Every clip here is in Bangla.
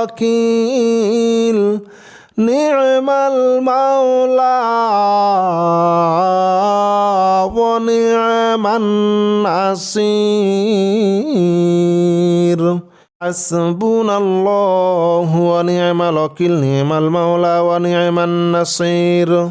الوكيل نعم المولى ونعم النصير حسبنا الله ونعم الوكيل نعم المولى ونعم النصير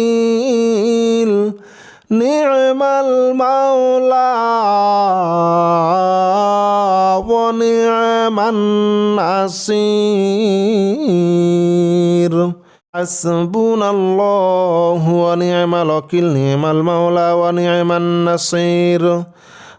الوكيل نعم المولى ونعم النصير حسبنا الله ونعم الوكيل نعم المولى ونعم النصير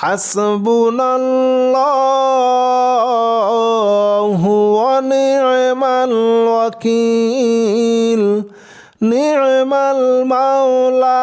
হাসবুনাল্লাহু নিমল মৌলা ওয়াকিল নি'মাল মাওলা